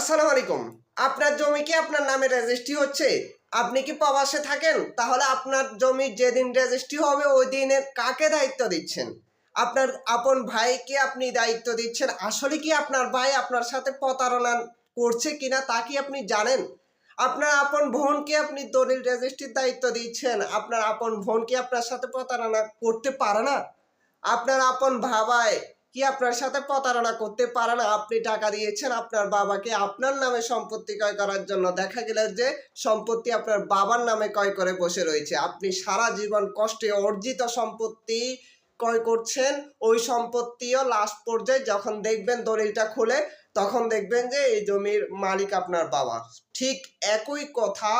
আসসালামু আলাইকুম। আপনার জমি কি আপনার নামে রেজিস্ট্রি হচ্ছে? আপনি কি প্রবাসে থাকেন? তাহলে আপনার জমি যেদিন রেজিস্ট্রি হবে, ওই দিনের কাকে দায়িত্ব দিচ্ছেন? আপনার আপন ভাইকে আপনি দায়িত্ব দিচ্ছেন। আসলে কি আপনার ভাই আপনার সাথে প্রতারণা করছে কিনা তা কি আপনি জানেন? আপনার আপন বোনকে আপনি দলিল রেজিস্ট্রির দায়িত্ব দিচ্ছেন। আপনার আপন বোন কি আপনার সাথে প্রতারণা করতে পারে না? আপনার আপন ভাবায় কি আপনার সাথে প্রতারণা করতে পারে না? আপনি টাকা দিয়েছেন, আপনার বাবাকে আপনার নামে সম্পত্তি ক্রয় করার জন্য। দেখা গেল যে সম্পত্তি আপনার বাবার নামে ক্রয় করে বসে রয়েছে। আপনি সারা জীবন কষ্টে অর্জিত সম্পত্তি ক্রয় করছেন। ওই সম্পত্তিও লাস্ট পর্যায়ে যখন দেখবেন দলিলটা খুলে, তখন দেখবেন যে এই জমির মালিক আপনার বাবা। ঠিক একই কথা,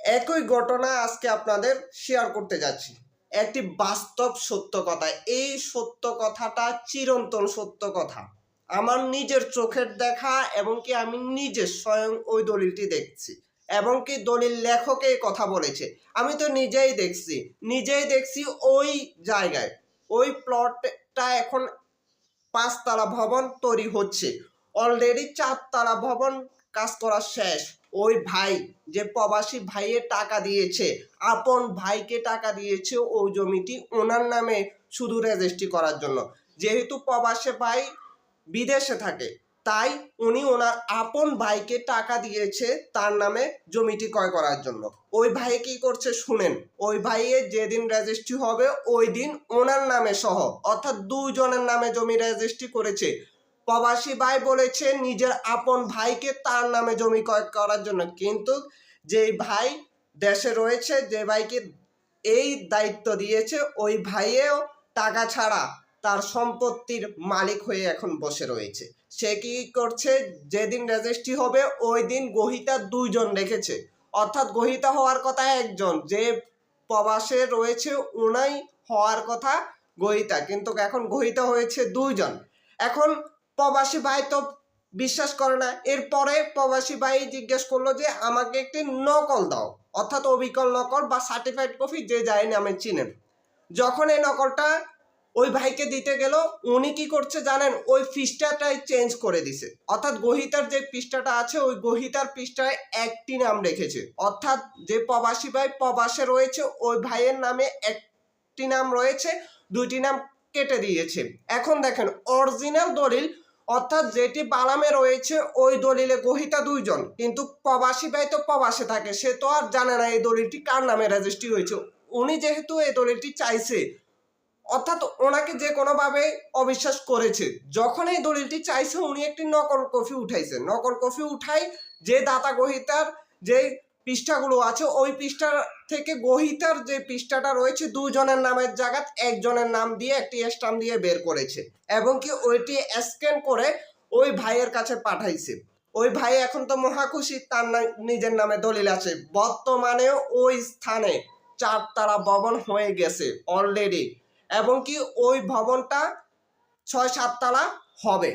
একই ঘটনা আজকে আপনাদের শেয়ার করতে যাচ্ছি। একটি বাস্তব সত্য কথা। এই সত্য কথাটা চিরন্তন সত্য কথা। আমার নিজের চোখের দেখা এবং কি আমি নিজে স্বয়ং ওই দলিলটি দেখছি এবং কি দলিল লেখকে কথা বলেছে। আমি তো নিজেই দেখছি নিজেই দেখছি ওই জায়গায়। ওই প্লটটা এখন পাঁচতলা ভবন তৈরি হচ্ছে। অলরেডি চারতলা ভবন কাজ করা শেষ। ওই ভাই যে প্রবাসী ভাইয়ের টাকা দিয়েছে, আপন ভাইকে টাকা দিয়েছে ওই জমিটি ওনার নামে শুধু রেজিস্ট্রি করার জন্য। যেহেতু প্রবাসী ভাই বিদেশে থাকে, তাই উনি ওনার আপন ভাইকে টাকা দিয়েছে তার নামে জমিটি ক্রয় করার জন্য। ওই ভাই কি করছে শুনেন, ওই ভাইয়ের যেদিন রেজিস্ট্রি হবে ওই দিন ওনার নামে সহ, অর্থাৎ দুজনের নামে জমি রেজিস্ট্রি করেছে প্রবাসী ভাই বলেছে, নিজের আপন ভাইকে তার নামে জমি ক্রয় করার জন্য। কিন্তু যেই ভাই দেশে রয়েছে, যে ভাইকে এই দায়িত্ব দিয়েছে, ওই ভাইয়েও টাকা ছাড়া তার সম্পত্তির মালিক হয়ে এখন বসে রয়েছে। সে কি করছে? যেদিন রেজিস্ট্রি হবে, ওই দিন গহিতা দুইজন রেখেছে। অর্থাৎ গহিতা হওয়ার কথা একজন, যে প্রবাসে রয়েছে, উনাই হওয়ার কথা গহিতা। কিন্তু এখন গহিতা হয়েছে দুইজন। এখন প্রবাসী ভাই তো বিশ্বাস করে না। এরপরে প্রবাসী ভাই জিজ্ঞেস করল যে, আমাকে একটি নকল দাও, অর্থাৎ অবিকল নকল বা সার্টিফাইড কপি যে যাই নামে চিনেন। যখন এই নকলটা ওই ভাইকে দিতে গেল, উনি কি করছে জানেন? ওই পৃষ্ঠাটাই চেঞ্জ করে দিছে। অর্থাৎ গহিতার যে পৃষ্ঠাটা আছে, ওই গহিতার পৃষ্ঠায় একটি নাম রেখেছে। অর্থাৎ যে প্রবাসী ভাই প্রবাসে রয়েছে, ওই ভাইয়ের নামে একটি নাম রয়েছে, দুইটি নাম কেটে দিয়েছে। এখন দেখেন, অরিজিনাল দলিল অর্থাৎ যেটি বালামে রয়েছে, ওই দলিলে গহিতা দুইজন। কিন্তু প্রবাসী ভাই তো প্রবাসে থাকে, সে তো আর জানে না এই দলিলটি কার নামে রেজিস্ট্রি হয়েছে। উনি যেহেতু এই দলিলটি চাইছে, অর্থাৎ ওনাকে যে কোনোভাবে অবিশ্বাস করেছে। যখন এই দলিলটি চাইছে, উনি একটি নকল কফি উঠাইছে। নকল কফি উঠাই যে দাতা গহিতার যে পৃষ্ঠাগুলো আছে, ওই পৃষ্ঠা থেকে গহিতার যে পৃষ্ঠাটা রয়েছে দুজনের নামের জায়গাত একজনের নাম দিয়ে একটি স্টাম্প দিয়ে বের করেছে। এবং কি ওইটি স্ক্যান করে ওই ভাইয়ের কাছে পাঠাইছে। ওই ভাই এখন তো মহাখুশি তার নিজের নামে দলিল আছে। বর্তমানে ওই স্থানে চারতলা ভবন হয়ে গেছে অলরেডি এবং কি ওই ভবনটা ছয় সাততলা হবে।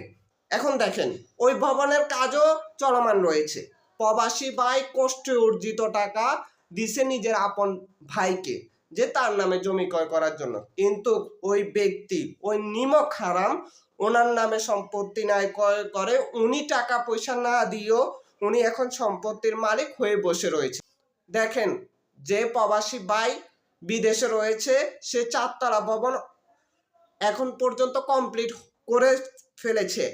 এখন দেখেন, ওই ভবনের কাজও চলমান রয়েছে। প্রবাসী ভাই কষ্টে অর্জিত টাকা দিছে নিজের আপন ভাইকে যে তার নামে জমি ক্রয় করার জন্য। কিন্তু ওই ব্যক্তি, ওই নিমক হারাম, ওনার নামে সম্পত্তি নাই ক্রয় করে উনি টাকা পয়সা না দিয়েও উনি এখন সম্পত্তির মালিক হয়ে বসে রয়েছে। দেখেন, যে প্রবাসী ভাই বিদেশে রয়েছে, সে চারতলা ভবন এখন পর্যন্ত কমপ্লিট করে ফেলেছে।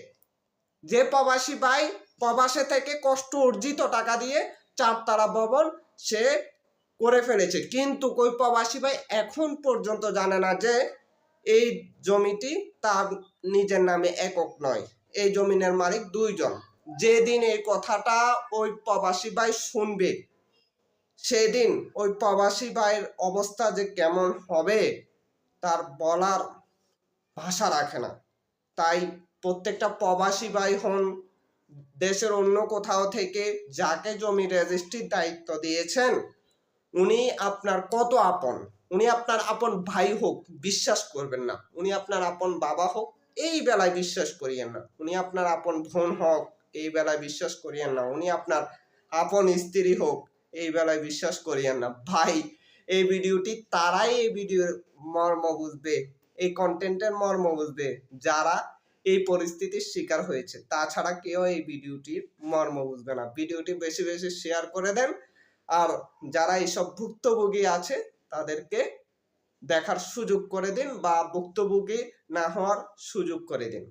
যে প্রবাসী ভাই প্রবাসে থেকে কষ্ট অর্জিত টাকা দিয়ে চারতলা ভবন সে করে ফেলেছে। কিন্তু ওই প্রবাসী ভাই এখন পর্যন্ত জানে না যে এই জমিটি তার নিজের নামে একক নয়। এই জমিনের মালিক দুইজন। যেদিন এই কথাটা ওই প্রবাসী ভাই শুনবে, সেদিন ওই প্রবাসী ভাইয়ের অবস্থা যে কেমন হবে তার বলার ভাষা রাখে না। তাই প্রত্যেকটা প্রবাসী ভাই হন দেশের অন্য কোথাও থেকে যাকে জমি রেজিস্ট্রির দায়িত্ব দিয়েছেন, উনি আপনার কত আপন? উনি আপনার আপন ভাই হোক, বিশ্বাস করবেন না। উনি আপনার আপন বাবা হোক, এই বেলায় বিশ্বাস করিয়েন না। উনি আপনার আপন বোন হোক, এই বেলায় বিশ্বাস করিয়েন না। উনি আপনার আপন স্ত্রী হোক, এই বেলায় বিশ্বাস করিয়েন না। ভাই, এই ভিডিওটি তারাই এই ভিডিওর মর্ম বুঝবে, এই কন্টেন্টের মর্ম বুঝবে। যারা এই পরিস্থিতির শিকার হয়েছে। তাছাড়া কেউ এই ভিডিওটির মর্ম বুঝবে না। ভিডিওটি বেশি বেশি শেয়ার করে দেন। আর যারা এইসব ভুক্তভোগী আছে, তাদেরকে দেখার সুযোগ করে দিন বা ভুক্তভোগী না হওয়ার সুযোগ করে দিন।